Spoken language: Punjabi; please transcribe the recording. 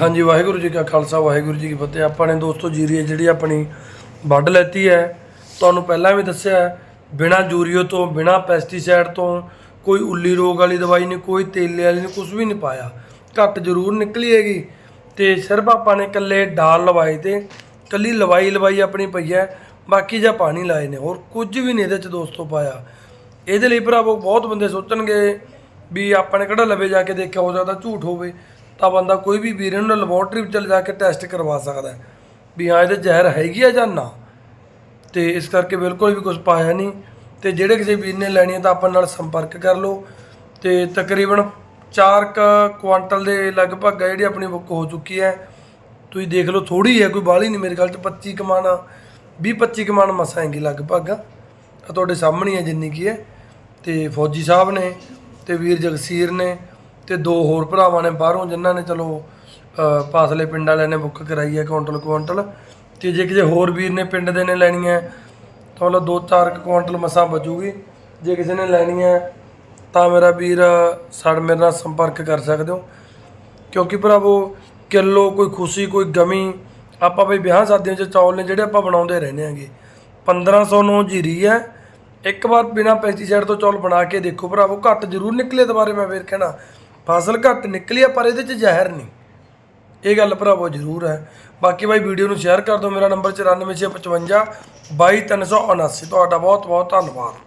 ਹਾਂਜੀ ਵਾਹਿਗੁਰੂ ਜੀ ਕਾ ਖਾਲਸਾ ਵਾਹਿਗੁਰੂ ਜੀ ਕੀ ਫਤਿਹ। ਆਪਾਂ ਨੇ ਦੋਸਤੋ ਜੀਰੀ ਹੈ ਜਿਹੜੀ ਆਪਣੀ ਵੱਢ ਲੈਤੀ ਹੈ। ਤੁਹਾਨੂੰ ਪਹਿਲਾਂ ਵੀ ਦੱਸਿਆ ਹੈ, ਬਿਨਾਂ ਯੂਰੀਓ ਤੋਂ ਬਿਨਾਂ ਪੈਸਟੀਸਾਈਡ ਤੋਂ ਕੋਈ ਉੱਲੀ ਰੋਗ ਵਾਲੀ ਦਵਾਈ ਨਹੀਂ ਕੋਈ ਤੇਲੇ ਵਾਲੀ ਨਹੀਂ ਕੁਝ ਵੀ ਨਹੀਂ ਪਾਇਆ। ਘੱਟ ਜ਼ਰੂਰ ਨਿਕਲੀ ਹੈਗੀ। ਤੇ ਸਿਰਫ ਆਪਾਂ ਨੇ ਇਕੱਲੇ ਡਾਲ ਲਵਾਏ ਤੇ ਕੱਲੀ ਲਵਾਈ ਲਵਾਈ ਆਪਣੀ ਪਈ ਹੈ। ਬਾਕੀ ਜਾਂ ਪਾਣੀ ਲਾਏ ਨੇ ਹੋਰ ਕੁਝ ਵੀ ਨਹੀਂ ਇਹਦੇ ਚ ਦੋਸਤੋ ਪਾਇਆ। ਇਹਦੇ ਲਈ ਭਰਾਵੋ ਬਹੁਤ ਬੰਦੇ ਸੋਚਣਗੇ ਵੀ ਆਪਾਂ ਨੇ ਕਿਹੜਾ ਲਵੇ ਜਾ ਕੇ ਦੇਖਿਆ ਹੋ ਸਕਦਾ ਝੂਠ ਹੋਵੇ। ਤਾਂ ਬੰਦਾ ਕੋਈ ਵੀ ਵੀਰ ਨੂੰ ਲੈਬੋਰਟਰੀ ਵਿੱਚ ਚਲ ਜਾ ਕੇ ਟੈਸਟ ਕਰਵਾ ਸਕਦਾ ਹੈ ਵੀ ਹਾਂ, ਇਹਦੇ ਜ਼ਹਿਰ ਹੈਗੀ ਆ ਜਾਂ ਨਾ। ਤੇ ਇਸ ਕਰਕੇ ਬਿਲਕੁਲ ਵੀ ਕੁਝ ਪਾਇਆ ਨਹੀਂ। ਤੇ ਜਿਹੜੇ ਕਿਸੇ ਵੀਰ ਨੇ ਲੈਣੀ ਹੈ ਤਾਂ ਆਪਾਂ ਨਾਲ ਸੰਪਰਕ ਕਰ ਲਓ। ਤੇ ਤਕਰੀਬਨ 4 ਕੁਆਂਟਲ ਦੇ ਲਗਭਗ ਹੈ ਜਿਹੜੀ ਆਪਣੀ ਬੁੱਕ ਹੋ ਚੁੱਕੀ ਹੈ। ਤੁਸੀਂ ਦੇਖ ਲਓ ਥੋੜੀ ਹੈ, ਕੋਈ ਬਾਹਲੀ ਨਹੀਂ ਮੇਰੇ ਖਿਆਲ ਚ 25 ਕਮਾਨ 20 25 ਕਮਾਨ ਮਸਾਂ ਹੈਗੀ ਲਗਭਗ। ਆ ਤੁਹਾਡੇ ਸਾਹਮਣੇ ਹੈ ਜਿੰਨੀ ਕੀ ਹੈ। ਤੇ ਫੌਜੀ ਸਾਹਿਬ ਨੇ ਤੇ ਵੀਰ ਜਗਸੀਰ ਨੇ। ਤੇ ਦੋ ਹੋਰ ਭਰਾਵਾਂ ਨੇ ਬਾਹਰੋਂ ਜਿਨ੍ਹਾਂ ਨੇ ਚਲੋ ਪਾਸਲੇ ਪਿੰਡ ਵਾਲਿਆਂ ਨੇ ਬੁੱਕ ਕਰਾਈ ਹੈ ਕੁਆਂਟਲ ਕੁਆਂਟਲ। ਤੇ ਜੇ ਕਿਸੇ ਹੋਰ ਵੀਰ ਨੇ ਪਿੰਡ ਦੇ ਨੇ ਲੈਣੀ ਹੈ, ਤਾਂ ਮਤਲਬ ਦੋ ਚਾਰ ਕੁ ਕੁਆਂਟਲ ਮਸਾਂ ਬਚੂਗੀ। ਜੇ ਕਿਸੇ ਨੇ ਲੈਣੀ ਹੈ, ਤਾਂ ਮੇਰਾ ਵੀਰ ਸਾਡੇ ਮੇਰੇ ਨਾਲ ਸੰਪਰਕ ਕਰ ਸਕਦੇ ਹੋ। ਕਿਉਂਕਿ ਭਰਾਵੋ, ਕਿਲੋ ਕੋਈ ਖੁਸ਼ੀ, ਕੋਈ ਗਮੀ, ਆਪਾਂ ਵੀ ਵਿਆਹ ਸ਼ਾਦੀਆਂ 'ਚ ਚੌਲ ਨੇ ਜਿਹੜੇ ਆਪਾਂ ਬਣਾਉਂਦੇ ਰਹਿੰਦੇ ਆਂਗੇ 1500 ਨੂੰ ਜੀਰੀ ਹੈ। ਇੱਕ ਵਾਰ ਬਿਨਾ ਪੈਸਟੀਸਾਈਡ ਤੋਂ ਚੌਲ ਬਣਾ ਕੇ ਦੇਖੋ ਭਰਾਵੋ, ਘੱਟ ਜ਼ਰੂਰ ਨਿਕਲੇ ਦੁਬਾਰੇ ਮੈਂ ਫੇਰ ਕਹਿਣਾ। ਫਸਲ ਘੱਟ ਨਿਕਲੀ ਆ, ਪਰ ਇਹਦੇ 'ਚ ਜ਼ਹਿਰ ਨਹੀਂ। ਇਹ ਗੱਲ ਭਰਾਵੋ ਜ਼ਰੂਰ ਹੈ। ਬਾਕੀ ਬਾਈ ਵੀਡੀਓ ਨੂੰ ਸ਼ੇਅਰ ਕਰ ਦਿਓ। ਮੇਰਾ ਨੰਬਰ 94655 22379 ਤੁਹਾਡਾ ਬਹੁਤ ਬਹੁਤ ਧੰਨਵਾਦ।